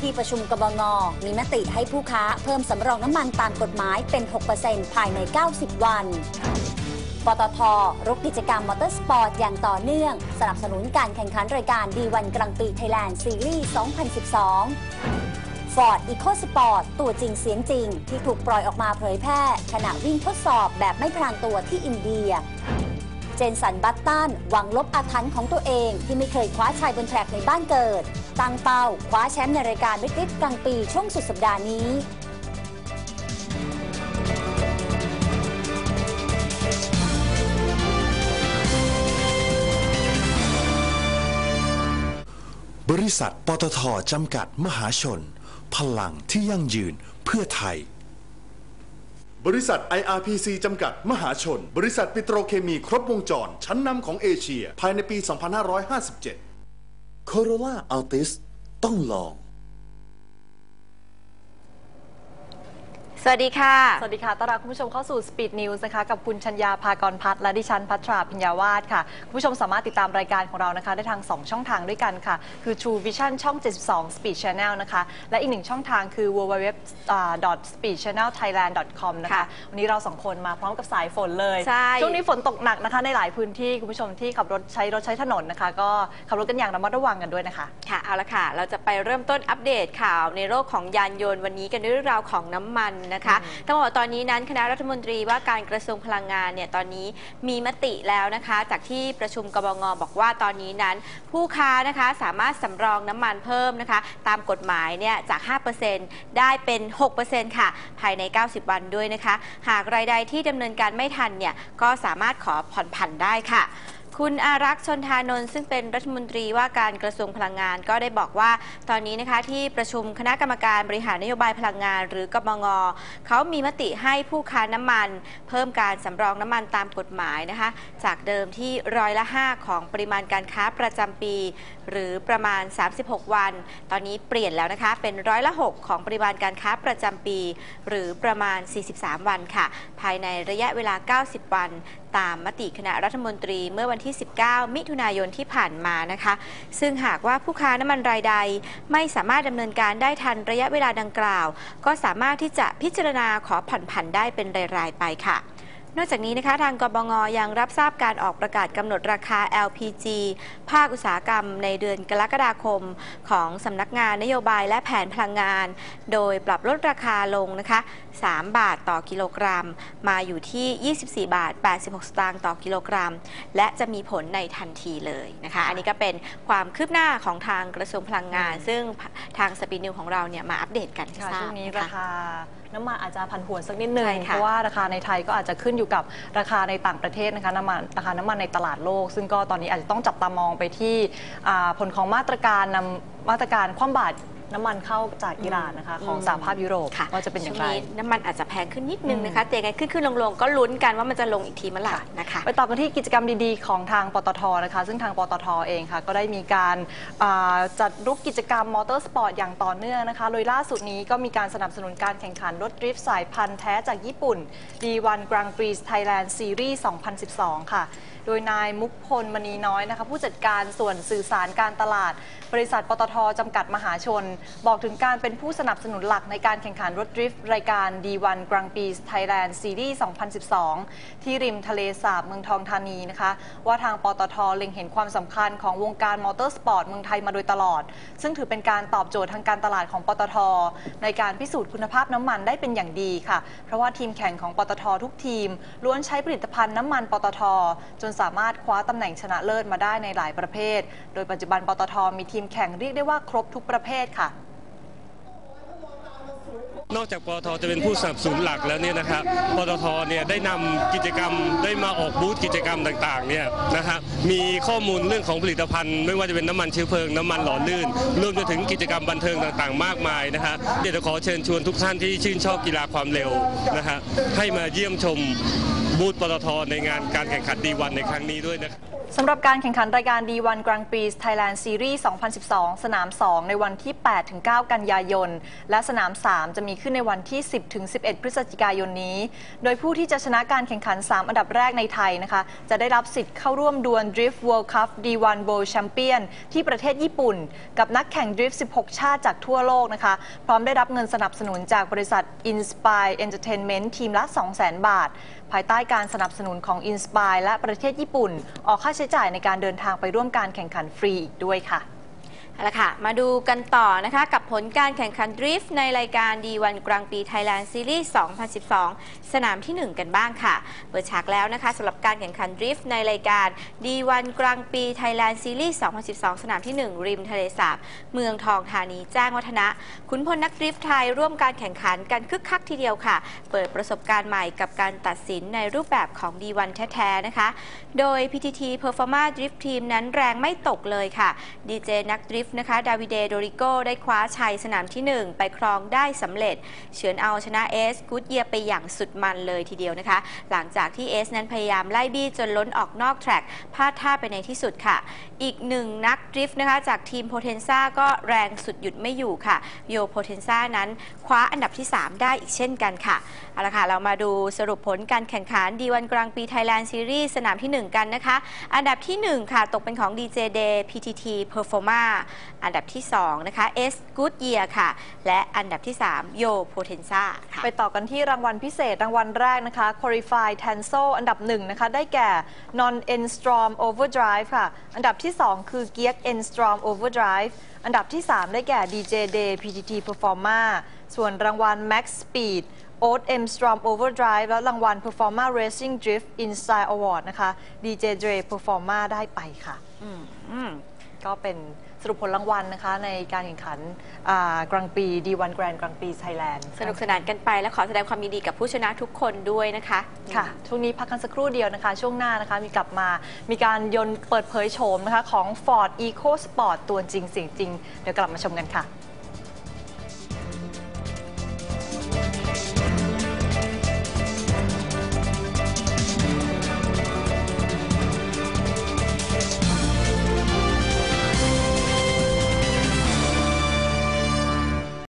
ที่ประชุมกบง มีมติให้ผู้ค้าเพิ่มสำรองน้ำมันตามกฎหมายเป็น 6%ภายใน 90 วัน ปตทรุกกิจกรรมมอเตอร์สปอร์ตอย่างต่อเนื่อง สนับสนุนการแข่งขันรายการดีวันกลางปีไทยแลนด์ซีรีส์ 2012 Ford EcoSport ตัวจริงเสียงจริง ที่ถูกปล่อยออกมาเผยแพร่ ขณะวิ่งทดสอบแบบไม่พรางตัวที่อินเดีย จนสันบัตตันหวังลบอาถรรพ์ของตัวเองที่ไม่เคยคว้าชัยบนแทร็กในบ้านเกิด ตั้งเป้าคว้าแชมป์ในรายการวิกฤตกลางปีช่วงสุดสัปดาห์นี้บริษัทปตทจำกัดมหาชน พลังที่ยั่งยืนเพื่อไทย บริษัท IRPC จำกัด มหาชน บริษัทปิโตรเคมีครบวงจร ชั้นนำของเอเชีย ภายในปี 2557 Corolla Altis ต้องลอง สวัสดีค่ะ สวัสดีค่ะต้อนรับคุณผู้ชมเข้าสู่ Speed News นะคะ กับคุณชัญญาภากรพัฒน์และดิฉันพัทราพิญญาวาสค่ะ คุณผู้ชมสามารถติดตามรายการของเรานะคะ ได้ทาง 2 ช่องทางด้วยกันค่ะ คือ True Vision ช่อง 72 Speed Channel นะคะ และอีกหนึ่งช่องทางคือ www speedchannelthailand.com นะคะค่ะวันนี้เราสองคนมาพร้อมกับสายฝนเลยใช่ช่วงนี้ฝนตกหนักนะคะ ในหลายพื้นที่คุณผู้ชมที่ขับรถใช้รถใช้ถนนนะคะ ก็ขับรถกันอย่างระมัดระวังกันด้วยนะคะ ค่ะ เอาละค่ะ เราจะไปเริ่มต้นอัปเดตข่าวในโลกของยานยนต์วันนี้กันด้วยเรื่องราวของน้ำมันนะคะต้องบอกว่าตอนนี้นั้นคณะรัฐมนตรีว่าการกระทรวงพลังงานเนี่ยตอนนี้มีมติแล้วนะคะ จากที่ประชุมกบงบอกว่าตอนนี้นั้น ผู้ค้านะคะสามารถสำรองน้ำมันเพิ่มนะคะ ตามกฎหมายเนี่ยจาก 5%ได้เป็น 6%ค่ะ ภายใน 90 วันด้วยนะคะ หากรายใดที่ดำเนินการไม่ทันเนี่ยก็สามารถขอผ่อนผันได้ค่ะ คุณอารักษ์ชนทานนท์ซึ่งเป็นรัฐมนตรีว่าการกระทรวงพลังงานก็ได้บอกว่า ตอนนี้นะคะที่ประชุมคณะกรรมการบริหารนโยบายพลังงาน หรือกบงเขามีมติให้ผู้ค้าน้ำมัน เพิ่มการสำรองน้ำมันตามกฎหมายนะคะ จากเดิมที่ร้อยละ 5 ของปริมาณการค้าประจำปี หรือประมาณ 36 วัน ตอนนี้เปลี่ยนแล้วนะคะเป็นร้อยละ 6 ของปริมาณการค้าประจำปี หรือประมาณ 43 วันค่ะ ภายในระยะเวลา 90 วันตามมติคณะรัฐมนตรีเมื่อวันที่ 19 มิถุนายนที่ผ่านมานะคะ ซึ่งหากว่าผู้ค้าน้ำมันรายใด ไม่สามารถดำเนินการได้ทันระยะเวลาดังกล่าว ก็สามารถที่จะพิจารณาขอผ่อนผันได้เป็นรายๆไปค่ะ นอกจากนี้นะคะทางกบงยังรับทราบการออกประกาศกำหนดราคา LPG ภาคอุตสาหกรรมในเดือนกรกฎาคม ของสำนักงานนโยบายและแผนพลังงาน โดยปรับลดราคาลงนะคะ 3 บาทต่อกิโลกรัม มาอยู่ที่ 24 บาท 86 สตางค์ต่อกิโลกรัม และจะมีผลในทันทีเลยนะคะ อันนี้ก็เป็นความคืบหน้าของทางกระทรวงพลังงาน ซึ่งทางสปีนิวของเราเนี่ยมาอัปเดตกันทราช่วงนี้ราคา น้ำมันอาจจะผันผวนสักนิดนึง ใช่เพค่ะราะว่าราคาในไทยก็อาจจะขึ้นอยู่กับราคาในต่างประเทศนะคะน้ำมันราคาน้ำมันในตลาดโลก ซึ่งก็ตอนนี้อาจจะต้องจับตามองไปที่อ่าผลของมาตรการนำมาตรการคว่ำบาตร น้ำมันเข้าจากอิหร่านนะคะ ของสหภาพยุโรปค่ะว่าจะเป็นอย่างไรช่วงนี้น้ำมันอาจจะแพงขึ้นนิดนึงนะคะแต่ยังไงขึ้นขึ้นลงลงๆก็ลุ้นกันว่ามันจะลงอีกทีเมื่อไหร่นะคะไปต่อกันที่กิจกรรมดีๆ ของทางปตทนะคะ ซึ่งทางปตทเองค่ะ ก็ได้มีการอ่าจัดรุกกิจกรรมมอเตอร์สปอร์ตอย่างต่อเนื่องนะคะโดยล่าสุดนี้ก็มีการสนับสนุนการแข่งขันรถดริฟต์สายพันธุ์แท้จากญี่ปุ่น D1 Grand Prix Thailand Series 2012 ค่ะโดยนายมุกพลมณีน้อยนะคะผู้จัดการส่วนสื่อสารการตลาด บริษัทปตทจำกัดมหาชน บอกถึงการเป็นผู้สนับสนุนหลักในการแข่งขันรถดริฟต์รายการ D1 Grand Prix Thailand Series 2012 ที่ริมทะเลสาบเมืองทองธานีนะคะว่าทางปตทเล็งเห็นความสำคัญของวงการมอเตอร์สปอร์ตเมืองไทยมาโดยตลอด ซึ่งถือเป็นการตอบโจทย์ทางการตลาดของปตท ในการพิสูจน์คุณภาพน้ำมันได้เป็นอย่างดีค่ะ เพราะว่าทีมแข่งของปตททุกทีมล้วนใช้ผลิตภัณฑ์น้ำมันปตทจนสามารถคว้าตำแหน่งชนะเลิศมาได้ในหลายประเภท โดยปัจจุบันปตทมีทีมแข่งเรียกได้ว่าครบทุกประเภทค่ะนอกจากปตทจะเป็นผู้สนับสนุนหลักแล้วเนี่ยนะครับปตทเนี่ยได้นำกิจกรรมได้มาออกบูธกิจกรรมต่างๆเนี่ยนะฮะมีข้อมูลเรื่องของผลิตภัณฑ์ ไม่ว่าจะเป็นน้ำมันเชื้อเพลิงน้ำมันหล่อลื่นรวมจนถึงกิจกรรมบันเทิงต่างๆ มากมายนะฮะเดี๋ยวจะขอเชิญชวนทุกท่านที่ชื่นชอบกีฬาความเร็วนะฮะให้มาเยี่ยมชม บูธปตทในงานการแข่งขันดีวันในครั้งนี้ด้วยนะครับ สำหรับการแข่งขันรายการ D1 Grand Prix Thailand Series 2012 สนาม 2 ในวันที่ 8-9 กันยายน และสนาม 3 จะมีขึ้นในวันที่ 10-11 พฤศจิกายนนี้ โดยผู้ที่จะชนะการแข่งขัน 3 อันดับแรกในไทยนะคะ จะได้รับสิทธิ์เข้าร่วมดวล Drift World Cup D1 World Champion ที่ประเทศญี่ปุ่น กับนักแข่ง Drift 16 ชาติจากทั่วโลกนะคะ พร้อมได้รับเงินสนับสนุนจากบริษัท Inspire Entertainment ทีมละ 200,000 บาท ภายใต้การสนับสนุนของ Inspire และประเทศญี่ปุ่น ออกค่าใช้จ่ายในการเดินทางไปร่วมการแข่งขันฟรีอีกด้วยค่ะ เอาละค่ะ มาดูกันต่อนะคะกับผลการแข่งขันดริฟต์ในรายการ D1 กลางปี Thailand Series 2012 สนามที่ 1 กันบ้างค่ะ เปิดฉากแล้วนะคะสำหรับการแข่งขันดริฟต์ในรายการ D1 กลางปี Thailand Series 2012 สนามที่ 1 ริมทะเลสาบ เมืองทองธานีแจ้งวัฒนะ ขุนพลนักดริฟต์ไทยร่วมการแข่งขันกันคึกคักทีเดียวค่ะ เปิดประสบการณ์ใหม่กับการตัดสินในรูปแบบของ D1 แท้ๆนะคะ โดย PTT Performa Drift Team นั้นแรงไม่ตกเลยค่ะดีเจนักดริฟต์นะคะ ดาวิเดโดริโกได้คว้าชัยสนามที่ 1 ไปครองได้สำเร็จ เฉือนเอาชนะเอสกูดเยียไปอย่างสุดมันเลยทีเดียวนะคะ หลังจากที่เอสนั้นพยายามไล่บี้จนล้นออกนอกแทร็กพลาดท่าไปในที่สุดค่ะ อีกหนึ่งนักดริฟต์นะคะ จากทีมโพเทนซ่าก็แรงสุดหยุดไม่อยู่ค่ะ โยโพเทนซ่านั้นคว้าอันดับที่ 3 ได้อีกเช่นกันค่ะ เอาละค่ะ เรามาดูสรุปผลการแข่งขันดีวันกลางปี Thailand Series สนามที่ 1 กันนะคะ อันดับที่ 1 ค่ะ ตกเป็นของ DJ Day PTT Performa อันดับที่ 2 นะคะ S Good Year ค่ะ และอันดับที่ 3 Yo Potenza ค่ะ ไปต่อกันที่รางวัลพิเศษรางวัลแรกนะคะ Qualify Tenso อันดับหนึ่งนะคะ ได้แก่ Non N Storm Overdrive ค่ะ อันดับที่ 2 คือ Gear N Storm Overdrive อันดับที่ 3 ได้แก่ DJ Day PTT Performa ส่วนรางวัล Max Speed Oat M Storm Overdrive และรางวัล Performa Racing Drift Instyle Award นะคะ DJ Dre Performa ได้ไปค่ะอืมก็เป็นสรุปผลรางวัลนะคะ ในการแข่งขันกลางปี D1 Grand กลางปีไทยแลนด์สนุกสนานกันไปและขอแสดงความยินดีกับผู้ชนะทุกคนด้วยนะคะ ค่ะ ช่วงนี้พักกันสักครู่เดียวนะคะ ช่วงหน้านะคะมีกลับมามีการยนต์เปิดเผยโฉมนะคะของ Ford EcoSport ตัวจริงเสียงจริง เดี๋ยวกลับมาชมกันค่ะ